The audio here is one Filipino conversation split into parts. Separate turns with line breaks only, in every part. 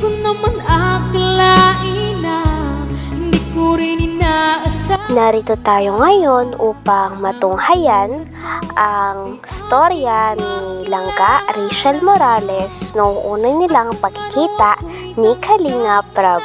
ko naman akalain na Hindi ko rin inaasahan
Narito tayo ngayon upang matunghayan ang storya ni Langga Rachel Morales noong una nilang pagkikita ni Kalinga Prab.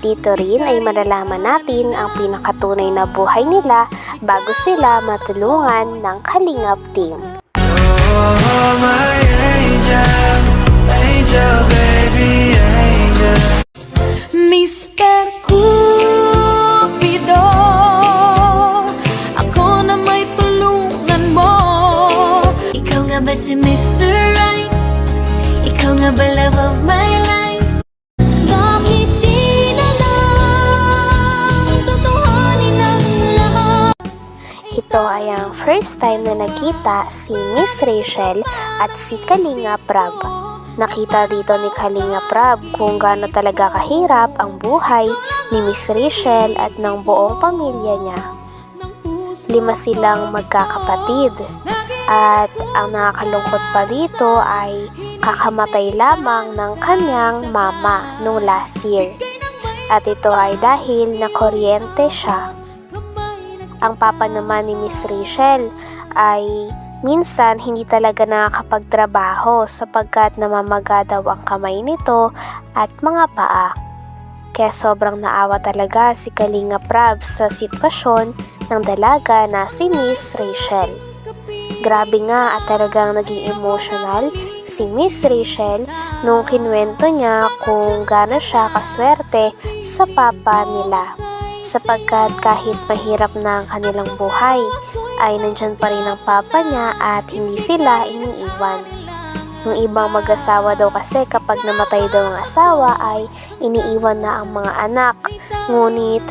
Dito rin ay malalaman natin ang pinakatunay na buhay nila bago sila matulungan ng Kalingap team.
Oh, my angel, angel, baby, angel.
Mr. Cupido Ako na may tulungan mo Ikaw nga ba si Mr. Right? Ikaw nga ba love of my life? Bakit di Tutuhanin ang lahat?
Ito ay ang first time na nakita si Miss Rachel at si Kalinga Prab. Nakita dito ni Kalinga Prab kung gaano talaga kahirap ang buhay ni Miss Rachel at ng buong pamilya niya. Lima silang magkakapatid at ang nakakalungkot pa dito ay kakamatay lamang ng kanyang mama noong last year. At ito ay dahil na kuryente siya. Ang papa naman ni Miss Rachel ay minsan hindi talaga nakakapagtrabaho sapagkat namamaga daw ang kamay nito at mga paa. Kaya sobrang naawa talaga si Kalinga Prab sa sitwasyon ng dalaga na si Miss Rachel. Grabe nga at talagang naging emotional si Miss Rachel nung kinwento niya kung gaano siya kaswerte sa papa nila sapagkat kahit mahirap na ang kanilang buhay, ay nandyan pa rin ang papa niya at hindi sila iniiwan. Yung ibang mag-asawa daw kasi kapag namatay daw ang asawa ay iniiwan na ang mga anak. Ngunit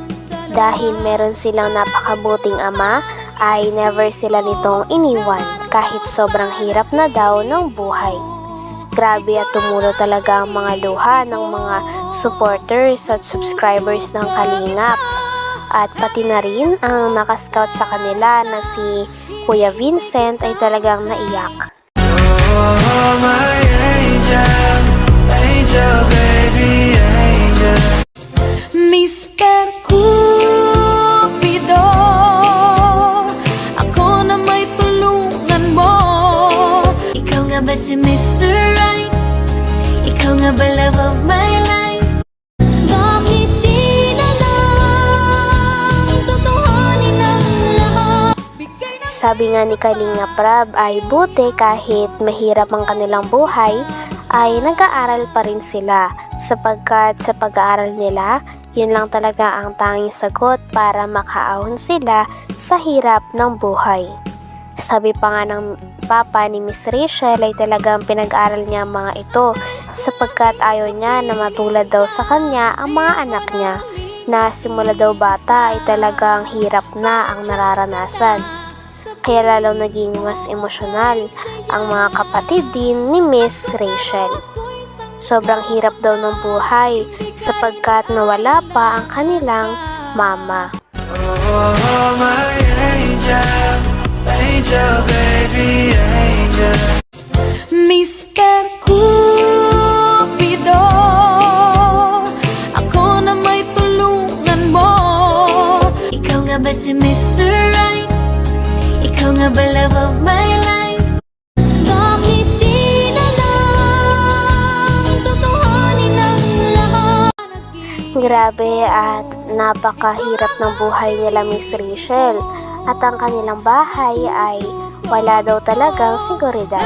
dahil meron silang napakabuting ama, ay never sila nitong iniwan kahit sobrang hirap na daw ng buhay. Grabe at tumulo talaga ang mga luha ng mga supporters at subscribers ng Kalingap. At pati na rin ang nakascout sa kanila na si Kuya Vincent ay talagang naiyak.
Oh, my angel, angel, baby,
Sabi nga ni Kalinga Prab ay buti kahit mahirap ang kanilang buhay ay nag-aaral pa rin sila sapagkat sa pag-aaral nila yun lang talaga ang tanging sagot para makaahon sila sa hirap ng buhay. Sabi pa nga ng papa ni Miss Rachel ay talagang pinag-aral niya ang mga ito sapagkat ayaw niya na matulad daw sa kanya ang mga anak niya na simula daw bata ay talagang hirap na ang nararanasan. Kaya lalong naging mas emosyonal ang mga kapatid din ni Miss Rachel. Sobrang hirap daw ng buhay sapagkat nawala pa ang kanilang mama.
Oh, my angel, angel, baby, angel.
Grabe at napakahirap ng buhay nila Miss Rachel at ang kanilang bahay ay wala daw talagang seguridad.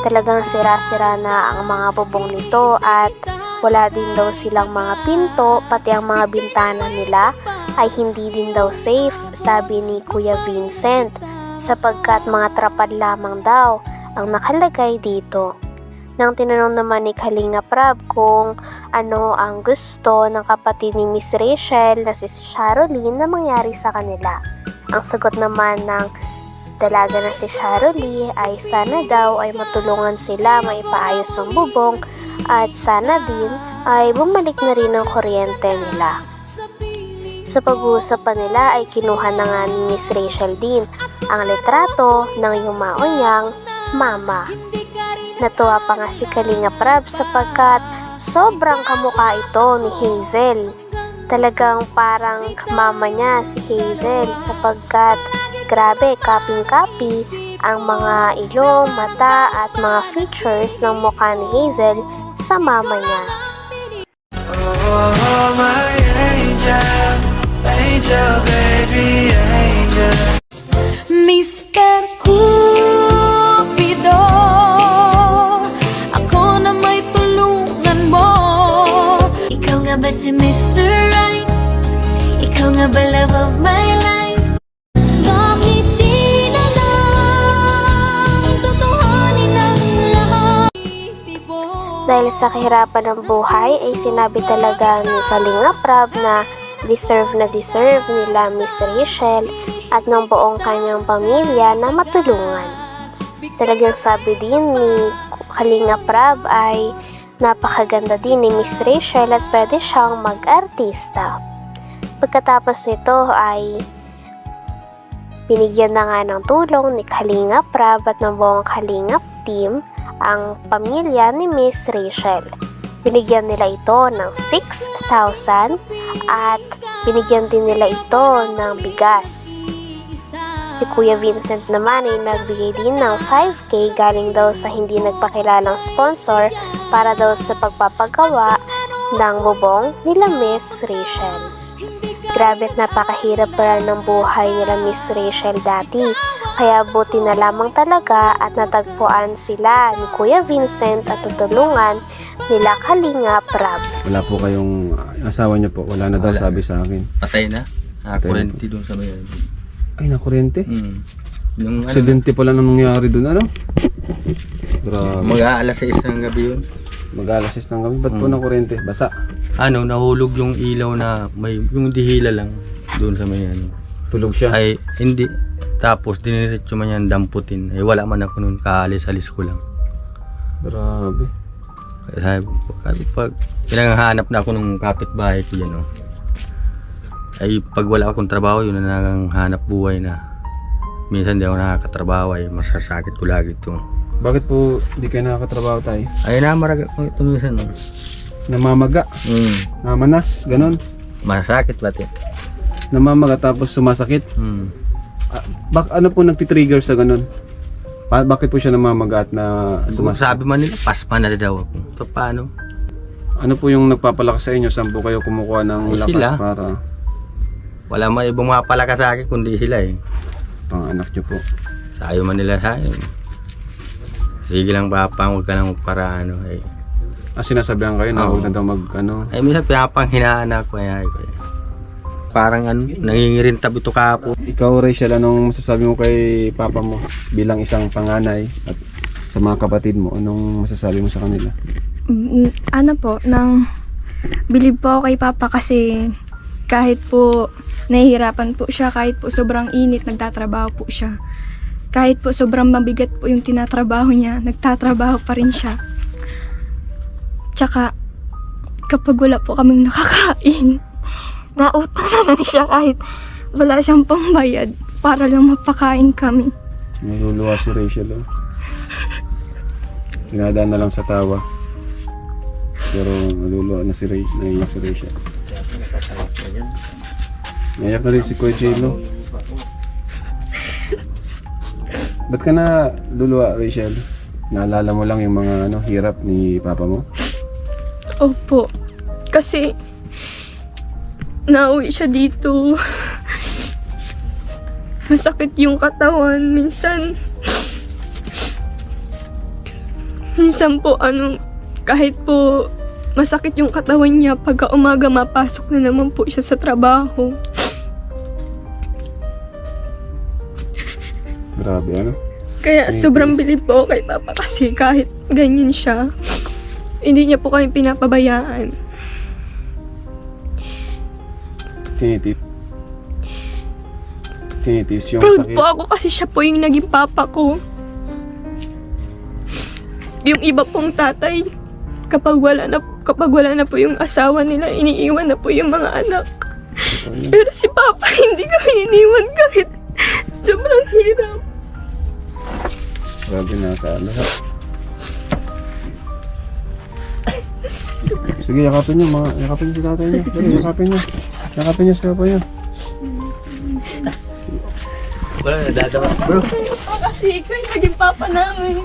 Talagang sira-sira na ang mga bubong nito at wala din daw silang mga pinto pati ang mga bintana nila ay hindi din daw safe sabi ni Kuya Vincent sapagkat mga trapad lamang daw ang nakalagay dito. Nang tinanong naman ni Kalinga Prab kung ano ang gusto ng kapatid ni Miss Rachel na si Sharoline na mangyari sa kanila. Ang sagot naman ng dalaga na si Sharoline ay sana daw ay matulungan sila maipaayos ang bubong at sana din ay bumalik na rin ang kuryente nila. Sa pag-uusapan nila ay kinuha na nga ni Miss Rachel din ang litrato ng yumao niyang mama. Natuwa pa nga si Kalinga Prab sapagkat Sobrang kamukha ito ni Hazel. Talagang parang mama niya si Hazel sapagkat grabe kaping-kapi ang mga ilong, mata at mga features ng mukha ni Hazel sa mama niya. Dahil sa kahirapan ng buhay ay sinabi talaga ni Kalinga Prab na deserve na deserve nila Miss Rachel at ng buong kanyang pamilya na matulungan. Talagang sabi din ni Kalinga Prab ay napakaganda din ni Miss Rachel at pwede siyang mag-artista. Pagkatapos nito ay binigyan na nga ng tulong ni Kalinga Prab at ng buong Kalingap team ang pamilya ni Miss Rachel. Binigyan nila ito ng 6,000 at binigyan din nila ito ng bigas. Si Kuya Vincent naman ay nagbigay din ng 5K galing daw sa hindi nagpakilalang sponsor para daw sa pagpapagawa ng bubong nila Miss Rachel. Grabe at napakahirap pala ng buhay nila Miss Rachel dati. Kaya buti na lamang talaga at natagpuan sila ni Kuya Vincent at tutulungan nila Kalinga Prab.
Wala po kayong asawa niya po. Wala na daw
Wala.
sabi sa akin.
Patay na.
Patay
Nakakurente doon sa may
Ay, nakuryente.
Hmm. Yung ano,
Aksidente pala nang nangyari doon, ano? Grabe.
mag-aalas sa isang gabi yun.
Mag-alasis ng gabi. Ba't po
Mm.
nakuryente? Basa.
Ano, nahulog yung ilaw na may, yung dihila lang doon sa may ano.
Tulog siya.
Ay, hindi. Tapos, diniretso man yan damputin. Ay, wala man ako noon. Kaalis-alis ko lang.
Grabe.
Kaya sabi ko, sabi, pag pinanghahanap na ako ng kapitbahay ko yan, oh. Ay, pag wala akong trabaho, yun na nanghanap buhay na. Minsan di ako nakakatrabaho, ay masasakit ko lagi ito.
Bakit po di kayo nakakatrabaho tayo?
Ay, namaraga ko ito minsan. Oh.
Namamaga.
Hmm.
Namanas. Ganon.
Masakit pati.
Namamaga tapos sumasakit.
Hmm.
Ah, bak ano po nagtitrigger sa ganon? Pa- bakit po siya namamaga at na sumasakit?
Sabi man nila, paspa na daw ako. So, paano?
Ano po yung nagpapalakas sa inyo? Saan po kayo kumukuha ng
Ay,
lakas
sila.
para
Wala man ibang mapalakas sa akin, kundi sila eh.
pang anak niyo po?
Sayo man nila sa akin. Sige lang papa, huwag ka lang para ano eh.
Ah, sinasabihan kayo na
Oo.
huwag na daw mag ano.
Ay, minsan pinapanghinaan ako kaya ko eh. Parang ano, nangingirintab ito kapo.
Ikaw, Rachel, anong masasabi mo kay papa mo bilang isang panganay at sa mga kapatid mo? Anong masasabi mo sa kanila?
Mm, ano po, nang believe po ako kay Papa kasi kahit po nahihirapan po siya, kahit po sobrang init, nagtatrabaho po siya. Kahit po sobrang mabigat po yung tinatrabaho niya, nagtatrabaho pa rin siya. Tsaka, kapag wala po kaming nakakain, nautang na lang siya kahit wala siyang pambayad para lang mapakain kami.
Naluluwa si Rachel, oh. Dinadaan na lang sa tawa. Pero naluluwa na si Rachel, naiyak si Rachel. Naiyak na rin si Kuya J-Lo. Ba't ka na luluwa, Rachel? Naalala mo lang yung mga ano, hirap ni papa mo?
Opo. Kasi, nauwi siya dito. Masakit yung katawan. Minsan, minsan po, ano, kahit po masakit yung katawan niya, pagka umaga mapasok na naman po siya sa trabaho.
Grabe, ano?
Kaya
Thank
sobrang
you.
bilib po kay Papa kasi kahit ganyan siya, hindi niya po kami pinapabayaan.
Tinitit. Tinitis yung
Proud
sakit.
po ako kasi siya po yung naging papa ko. Yung iba pong tatay, kapag wala na, kapag wala na po yung asawa nila, iniiwan na po yung mga anak. Pero si Papa, hindi kami iniwan kahit sobrang hirap.
Grabe na ka. Sige, yakapin niyo, mga, yakapin niyo si tatay niyo. Dali, yakapin niyo. Yakapin niyo si papa niyo.
Wala, nadadama. Bro.
Kasi ikaw yung naging papa namin.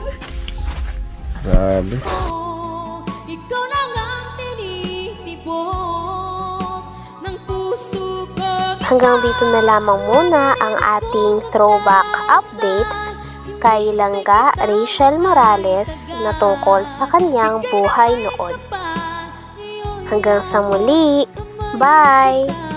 Grabe.
Ikaw lang ang ng puso ko
Hanggang dito na lamang muna ang ating throwback update kay Langga Rachel Morales na tungkol sa kanyang buhay noon. Hanggang sa muli, bye!